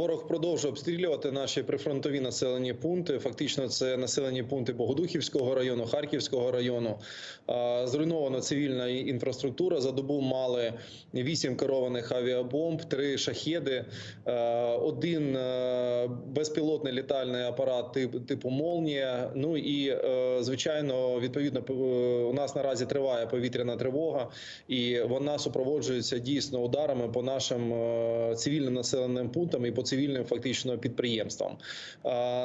Ворог продовжує обстрілювати наші прифронтові населені пункти. Фактично, це населені пункти Богодухівського району, Харківського району. Зруйнована цивільна інфраструктура. За добу мали вісім керованих авіабомб, три шахеди, один е, безпілотний літальний апарат тип- типу Молнія. Ну і е, звичайно, відповідно, е, у нас наразі триває повітряна тривога, і вона супроводжується дійсно ударами по нашим е, цивільним населеним пунктам і по цивільним фактично підприємствам.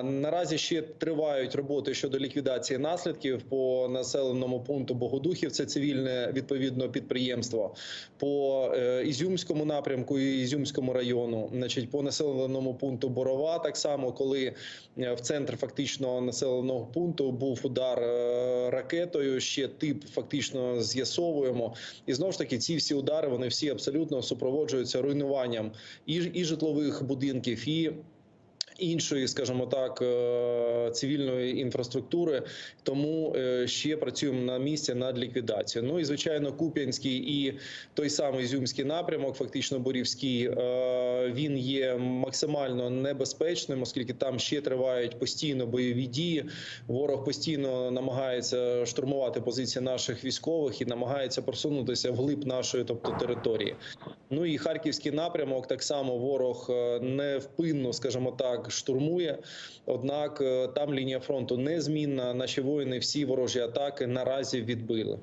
Наразі ще тривають роботи щодо ліквідації наслідків по населеному пункту Богодухів. Це цивільне відповідно підприємство по Ізюмському напрямку і Ізюмському району. Значить, по населеному пункту Борова, так само, коли е, в центр фактично населеного пункту був удар е, ракетою. Ще тип фактично з'ясовуємо. І знову ж таки, ці всі удари вони всі абсолютно супроводжуються руйнуванням і, і житлових будинків, і іншої, скажімо так, е, цивільної інфраструктури. Тому е, ще працюємо на місці над ліквідацією. Ну і звичайно, Куп'янський і той самий Ізюмський напрямок, фактично Борівський, е, він є максимально небезпечним, оскільки там ще тривають постійно бойові дії. Ворог постійно намагається штурмувати позиції наших військових і намагається просунутися вглиб нашої, тобто території. Ну і харківський напрямок так само ворог е, невпинно, скажімо так, штурмує. Однак е, там лінія фронту незмінна. Наші воїни всі ворожі атаки наразі відбили.